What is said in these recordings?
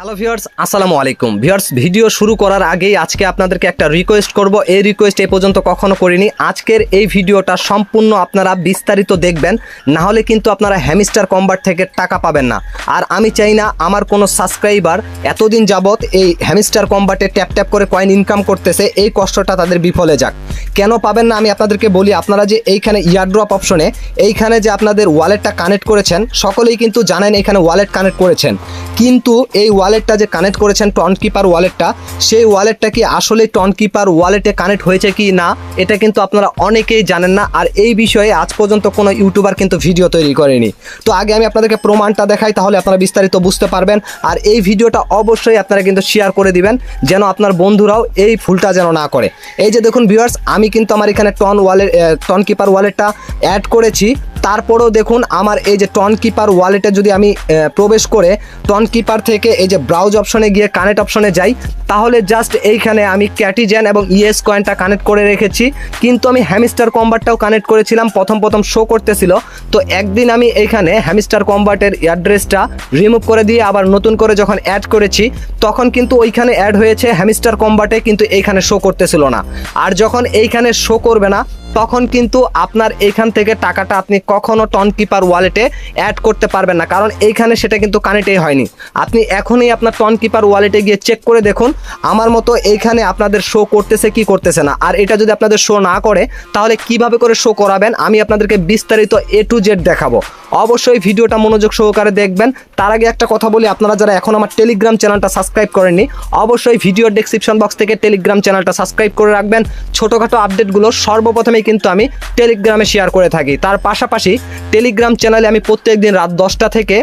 Hello viewers আসসালামু আলাইকুম viewers video শুরু করার আগেই আজকে আপনাদেরকে একটা রিকোয়েস্ট করব। এই রিকোয়েস্ট এ পর্যন্ত কখনো করিনি। আজকের এই ভিডিওটা সম্পূর্ণ আপনারা বিস্তারিত দেখবেন। না হলে কিন্তু আপনারা হ্যামিস্টার কম্বার থেকে টাকা পাবেন না। আর আমি চাই না আমার কোনো সাবস্ক্রাইবার এতদিন যাবত এই হ্যামিস্টার কম্বাটে ট্যাপ ট্যাপ করে কয়েন ইনকাম করতেছে। এই কষ্টটা তাদের বিফলে যাক। কেন পাবেন না আমি আপনাদেরকে বলি, আপনারা যে এইখানে ইয়ারড্রপ অপশনে এইখানে যে আপনাদের ওয়ালেটটা কানেক্ট করেছেন, সকলেই কিন্তু জানেন এখানে ওয়ালেট কানেক্ট করেছেন। কিন্তু এই ওয়ালেটটা যে কানেক্ট করেছেন টন কিপার ওয়ালেটটা সেই ওয়ালেটটা কি আসলে টন কিপার ওয়ালেটে কানেক্ট হয়েছে কি না, এটা কিন্তু আপনারা অনেকেই জানেন না। আর এই বিষয়ে আজ পর্যন্ত কোনো ইউটিউবার কিন্তু ভিডিও তৈরি করেনি। তো আগে আমি আপনাদেরকে প্রমাণটা দেখাই, তাহলে আপনারা বিস্তারিত বুঝতে পারবেন। আর এই ভিডিওটা অবশ্যই আপনারা কিন্তু শেয়ার করে দিবেন, যেন আপনার বন্ধুরাও এই ভুলটা যেন না করে। এই যে দেখুন ভিউয়ার্স আমি কিন্তু আমার এখানে টন ওয়ালেট টন কিপার ওয়ালেটটা অ্যাড করেছি। তারপরেও দেখুন আমার এই যে টন কিপার ওয়ালেটে যদি আমি প্রবেশ করে টন কিপার থেকে এই যে ব্রাউজ অপশনে গিয়ে কানেক্ট অপশনে যাই, তাহলে জাস্ট এইখানে আমি ক্যাটিজেন এবং ইএস কয়েনটা কানেক্ট করে রেখেছি। কিন্তু আমি হ্যামিস্টার কম্বারটাও কানেক্ট করেছিলাম, প্রথম প্রথম শো করতেছিল। তো একদিন আমি এইখানে হ্যামিস্টার কম্বার্টের অ্যাড্রেসটা রিমুভ করে দিয়ে আবার নতুন করে যখন অ্যাড করেছি, তখন কিন্তু ওইখানে অ্যাড হয়েছে হ্যামিস্টার কম্বার্টে কিন্তু এইখানে শো করতেছিল না। আর যখন এইখানে শো করবে না তখন কিন্তু আপনার এইখান থেকে টাকাটা আপনি কখনো টন কিপার ওয়ালেটে অ্যাড করতে পারবেন না। কারণ এইখানে সেটা কিন্তু কানেক্টেই হয়নি। আপনি এখনই আপনার টন কিপার ওয়ালেটে গিয়ে চেক করে দেখুন, আমার মতো এইখানে আপনাদের শো করতেছে কি করতেছে না। আর এটা যদি আপনাদের শো না করে, তাহলে কীভাবে করে শো করাবেন? আমি আপনাদেরকে বিস্তারিত এ টু জেড দেখাবো। অবশ্যই ভিডিওটা মনোযোগ সহকারে দেখবেন। তার আগে একটা কথা বলি, আপনারা যারা এখন আমার টেলিগ্রাম চ্যানেলটা সাবস্ক্রাইব করেননি, অবশ্যই ভিডিওর ডেসক্রিপশন বক্স থেকে টেলিগ্রাম চ্যানেলটা সাবস্ক্রাইব করে রাখবেন। ছোটোখাটো আপডেটগুলো সর্বপ্রথমেই কিন্তু আমি টেলিগ্রামে শেয়ার করে থাকি। তার পাশাপাশি টেলিগ্রাম চ্যানেলে আমি প্রত্যেকদিন রাত দশটা থেকে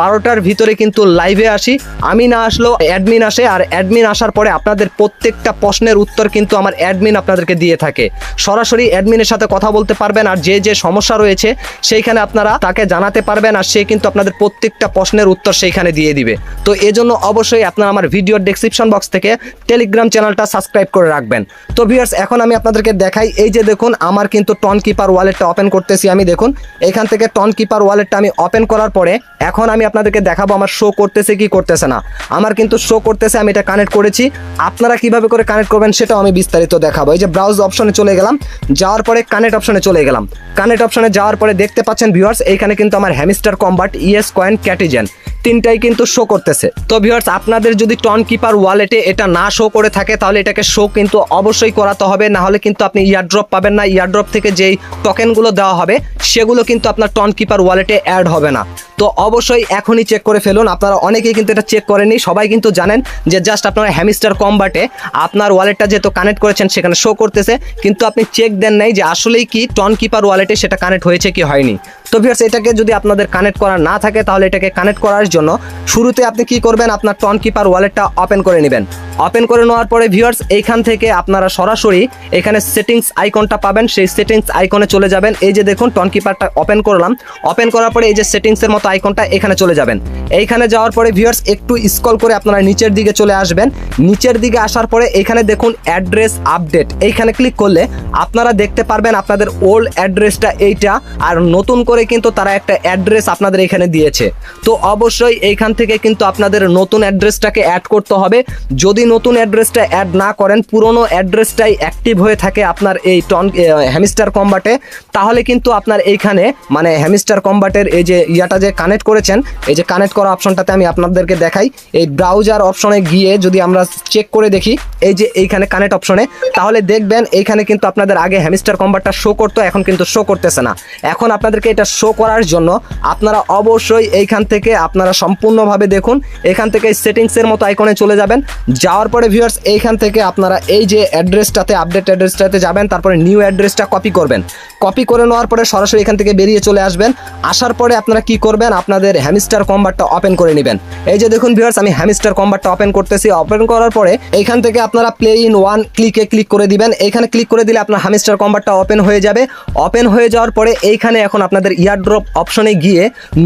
বারোটার ভিতরে কিন্তু লাইভে আসি। আমি না আসলেও অ্যাডমিন আসে আর অ্যাডমিন আসার পরে আপনাদের প্রত্যেকটা প্রশ্নের উত্তর কিন্তু আমার অ্যাডমিন আপনাদেরকে দিয়ে থাকে। সরাসরি অ্যাডমিনের সাথে কথা বলতে পারবেন আর যে যে সমস্যা রয়েছে সেইখানে আপনারা তাকে জানাতে পারবেন আর সে কিন্তু আপনাদের প্রত্যেকটা প্রশ্নের উত্তর সেইখানে দিয়ে দিবে। তো এজন্য অবশ্যই আপনারা আমার ভিডিওর ডেসক্রিপশন বক্স থেকে টেলিগ্রাম চ্যানেলটা সাবস্ক্রাইব করে রাখবেন। তো ভিউয়ার্স এখন আমি আপনাদেরকে দেখাই, এই যে দেখুন, আমার কিন্তু টন কিপার ওয়ালেটটা ওপেন করতেছি আমি, দেখুন। এখান থেকে টন কিপার ওয়ালেটটা আমি ওপেন করার পরে এখন আমি আপনাদেরকে দেখাবো আমার শো করতেছে কি করতেছে না। আমার কিন্তু শো করতেছে, আমি এটা কানেক্ট করেছি। আপনারা কীভাবে করে কানেক্ট করবেন সেটাও আমি বিস্তারিত দেখাবো। এই যে ব্রাউজ অপশনে চলে গেলাম, যাওয়ার পরে কানেক্ট অপশনে চলে গেলাম। কানেক্ট অপশনে যাওয়ার পরে দেখতে পাচ্ছেন ভিউয়ার্স এইখানে কিন্তু আমার হ্যামিস্টার কম্বাট ইএস কয়েন ক্যাটিজেন তিনটাই কিন্তু শো করতেছে। তো ভিউয়ার্স আপনাদের যদি টন কিপার ওয়ালেটে এটা না শো করে থাকে, তাহলে এটাকে শো কিন্তু অবশ্যই করাতে হবে, না হলে কিন্তু আপনি ইয়ারড্রপ পাবেন না। ইয়ারড্রপ থেকে যেই টোকেনগুলো দেওয়া হবে, সেগুলো কিন্তু আপনার টন কিপার ওয়ালেটে অ্যাড হবে না। তো অবশ্যই এখনই চেক করে ফেলুন। আপনারা অনেকেই কিন্তু এটা চেক করেনি সবাই কিন্তু জানেন যে জাস্ট আপনার হ্যামিস্টার কম কম্বাটে আপনার ওয়ালেটটা যেহেতু কানেক্ট করেছেন, সেখানে শো করতেছে। কিন্তু আপনি চেক দেন নাই যে আসলেই কি টন কিপার ওয়ালেটে সেটা কানেক্ট হয়েছে কি হয়নি। তো ভিউয়ার্স এটাকে যদি আপনাদের কানেক্ট করা না থাকে, তাহলে এটাকে কানেক্ট করার জন্য শুরুতে আপনি কি করবেন? আপনার টন কিপার ওয়ালেটটা ওপেন করে নেবেন। ওপেন করে নেওয়ার পরে ভিউয়ার্স এইখান থেকে আপনারা সরাসরি এখানে সেটিংস আইকনটা পাবেন। সেই সেটিংস আইকনে চলে যাবেন। এই যে দেখুন টন কিপারটা ওপেন করলাম। ওপেন করার পরে এই যে সেটিংসের মতো আইকনটা এখানে চলে যাবেন। এইখানে যাওয়ার পরে ভিউয়ার্স একটু স্ক্রল করে আপনারা নিচের দিকে চলে আসবেন। নিচের দিকে আসার পরে এখানে দেখুন অ্যাড্রেস আপডেট এইখানে ক্লিক করলে আপনারা দেখতে পারবেন আপনাদের ওল্ড অ্যাড্রেসটা এইটা, আর নতুন করে কিন্তু তারা একটা অ্যাড্রেস আপনাদের এখানে দিয়েছে। তো অবশ্যই এইখান থেকে কিন্তু আপনাদের নতুন অ্যাড্রেসটাকে অ্যাড করতে হবে। যদি নতুন অ্যাড্রেসটা অ্যাড না করেন, পুরনো অ্যাড্রেসটাই অ্যাক্টিভ হয়ে থাকে আপনার এই টন হ্যামিস্টার কম্বাটে তাহলে কিন্তু আপনার এইখানে মানে হ্যামিস্টার কম্বাটের এই যে ইয়াটা যে কানেক্ট করেছেন, এই যে কানেক্ট করা অপশনটাতে আমি আপনাদেরকে দেখাই। এই ব্রাউজার অপশনে গিয়ে যদি আমরা চেক করে দেখি, এই যে এইখানে কানেক্ট অপশনে তাহলে দেখবেন এইখানে কিন্তু আপনাদের আগে হ্যামিস্টার কম্বাটটা শো করতো, এখন কিন্তু শো করতেছে না। এখন আপনাদেরকে এটা শো করার জন্য আপনারা অবশ্যই এইখান থেকে আপনারা সম্পূর্ণভাবে দেখুন, এখান থেকে সেটিংসের মতো আইকনে চলে যাবেন। যাওয়ার পরে ভিউয়ার্স এইখান থেকে আপনারা এই যে অ্যাড্রেসটাতে আপডেট অ্যাড্রেসটাতে যাবেন, তারপরে নিউ অ্যাড্রেসটা কপি করবেন। কপি করে নেওয়ার পরে সরাসরি এখান থেকে বেরিয়ে চলে আসবেন। আসার পরে আপনারা কি করবেন, আপনাদের হ্যামিস্টার কম্বারটা ওপেন করে নেবেন। এই যে দেখুন ভিউয়ার্স আমি হ্যামিস্টার কম্বারটা ওপেন করতেছি। ওপেন করার পরে এইখান থেকে আপনারা প্লে ইন ওয়ান ক্লিকে ক্লিক করে দিবেন। এইখানে ক্লিক করে দিলে আপনার হ্যামিস্টার কম্বারটা ওপেন হয়ে যাবে। ওপেন হয়ে যাওয়ার পরে এইখানে এখন আপনাদের ইয়ারড্রপ অপশনে গিয়ে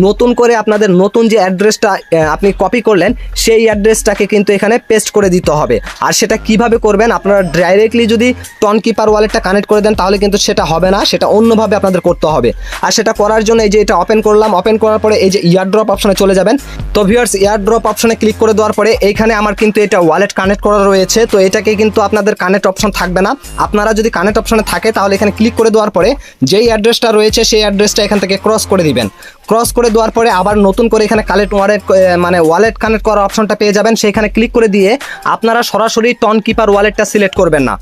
নতুন করে আপনাদের নতুন যে অ্যাড্রেসটা আপনি কপি করলেন, সেই অ্যাড্রেসটাকে কিন্তু এখানে পেস্ট করে দিতে হবে। আর সেটা কীভাবে করবেন? আপনারা ডাইরেক্টলি যদি টন কিপার ওয়ালেটটা কানেক্ট করে দেন, তাহলে কিন্তু সেটা হবে না। সেটা অন্যভাবে আপনাদের করতে হবে। আর সেটা করার জন্য এই যে এটা ওপেন করলাম ওপেন করার পরে এই যে ইয়ার ড্রপ অপশনে চলে যাবেন। তো ভিউয়ার্স ইয়ার ড্রপ অপশনে ক্লিক করে দেওয়ার পরে এইখানে আমার কিন্তু এটা ওয়ালেট কানেক্ট করা রয়েছে। তো এটাকে কিন্তু আপনাদের কানেক্ট অপশন থাকবে না। আপনারা যদি কানেক্ট অপশনে থাকে, তাহলে এখানে ক্লিক করে দেওয়ার পরে যেই অ্যাড্রেসটা রয়েছে, সেই অ্যাড্রেসটা এখান থেকে ক্রস করে দিবেন। ক্রস করে দেওয়ার পরে আবার নতুন করে এখানে কালেক্ট ওয়ালেট মানে ওয়ালেট কানেক্ট করার অপশনটা পেয়ে যাবেন। সেখানে ক্লিক করে দিয়ে আপনারা সরাসরি টন কিপার ওয়ালেটটা সিলেক্ট করবেন না।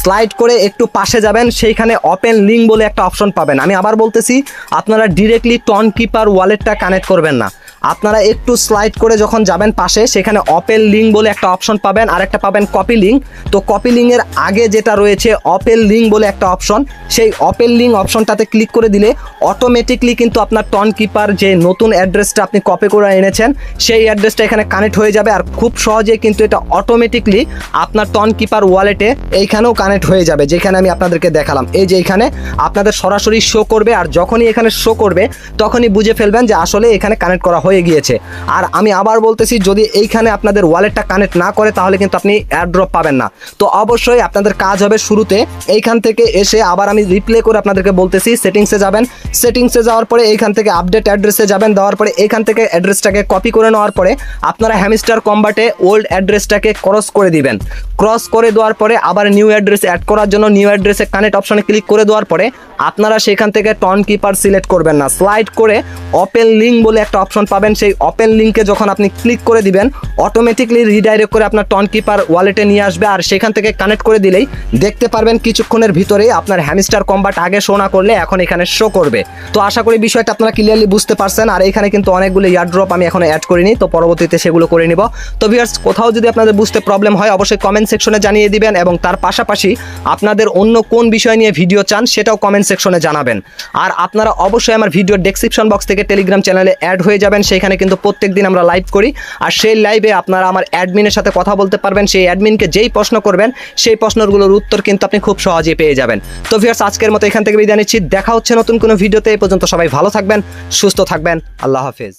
স্লাইড করে একটু পাশে যাবেন, সেইখানে ওপেন লিঙ্ক বলে একটা অপশন পাবেন। আমি আবার বলতেছি, আপনারা ডিরেক্টলি টন কিপার ওয়ালেটটা কানেক্ট করবেন না। আপনারা একটু স্লাইড করে যখন যাবেন পাশে, সেখানে অপেল লিঙ্ক বলে একটা অপশন পাবেন আর একটা পাবেন কপি লিঙ্ক তো কপি লিঙ্কের আগে যেটা রয়েছে অপেল লিঙ্ক বলে একটা অপশন সেই অপেল লিঙ্ক অপশনটাতে ক্লিক করে দিলে অটোমেটিকলি কিন্তু আপনার টন কিপার যে নতুন অ্যাড্রেসটা আপনি কপি করে এনেছেন, সেই অ্যাড্রেসটা এখানে কানেক্ট হয়ে যাবে, আর খুব সহজে কিন্তু এটা অটোমেটিকলি আপনার টন কিপার ওয়ালেটে এইখানেও কানেক্ট হয়ে যাবে, যেখানে আমি আপনাদেরকে দেখালাম। এই যে এখানে আপনাদের সরাসরি শো করবে, আর যখনই এখানে শো করবে, তখনই বুঝে ফেলবেন যে আসলে এখানে কানেক্ট করা হয়ে গিয়েছে। আর আমি আবার বলতেছি, যদি এইখানে আপনাদের ওয়ালেটটা কানেক্ট না করে, তাহলে কিন্তু আপনি অ্যাড্রপ পাবেন না। তো অবশ্যই আপনাদের কাজ হবে শুরুতে। এইখান থেকে এসে আবার আমি রিপ্লে করে আপনাদেরকে বলতেছি সেটিংসে যাবেন। সেটিংসে যাওয়ার পরে এইখান থেকে আপডেট অ্যাড্রেসে যাবেন। দেওয়ার পরে এইখান থেকে অ্যাড্রেসটাকে কপি করে নেওয়ার পরে আপনারা হ্যামিস্টার কম্বাটে ওল্ড অ্যাড্রেসটাকে ক্রস করে দিবেন। ক্রস করে দেওয়ার পরে আবার নিউ অ্যাড্রেস অ্যাড করার জন্য নিউ অ্যাড্রেসে কানেক্ট অপশনে ক্লিক করে দেওয়ার পরে আপনারা সেখান থেকে টন কিপার সিলেক্ট করবেন না। স্লাইড করে ওপেন লিঙ্ক বলে একটা অপশন পাবেন। সেই ওপেন লিঙ্কে যখন আপনি ক্লিক করে দিবেন অটোমেটিকলি রিডাইরেক্ট করে আপনার টন কিপার ওয়ালেটে নিয়ে আসবে। আর সেখান থেকে কানেক্ট করে দিলেই দেখতে পারবেন কিছুক্ষণের ভিতরেই আপনার হ্যামিস্টার কম্বাট আগে শো না করলে এখন এখানে শো করবে। তো আশা করি বিষয়টা আপনারা ক্লিয়ারলি বুঝতে পারছেন। আর এখানে কিন্তু অনেকগুলো ইয়ারড্রপ আমি এখন অ্যাড করিনি, তো পরবর্তীতে সেগুলো করে নিব। তো ভিউয়ার্স কোথাও যদি আপনাদের বুঝতে প্রবলেম হয়, অবশ্যই কমেন্ট সেকশনে জানিয়ে দিবেন এবং তার পাশাপাশি আপনাদের অন্য কোন বিষয় নিয়ে ভিডিও চান, সেটাও কমেন্ট সেকশনে জানাবেন। আর আপনারা অবশ্যই আমার ভিডিও ডেসক্রিপশন বক্স থেকে টেলিগ্রাম চ্যানেলে অ্যাড হয়ে যাবেন। সেখানে কিন্তু প্রত্যেক দিন আমরা লাইভ করি। আর সেই লাইভে আপনারা আমার অ্যাডমিনের সাথে কথা বলতে পারবেন, সেই অ্যাডমিনকে যেই প্রশ্ন করবেন, সেই প্রশ্নগুলোর উত্তর কিন্তু আপনি খুব সহজে পেয়ে যাবেন। তো ভিউয়ার্স আজকের মতো এখান থেকে বিদায় নিচ্ছি। দেখা হচ্ছে নতুন কোনো ভিডিওতে এ পর্যন্ত সবাই ভালো থাকবেন, সুস্থ থাকবেন। আল্লাহ হাফেজ।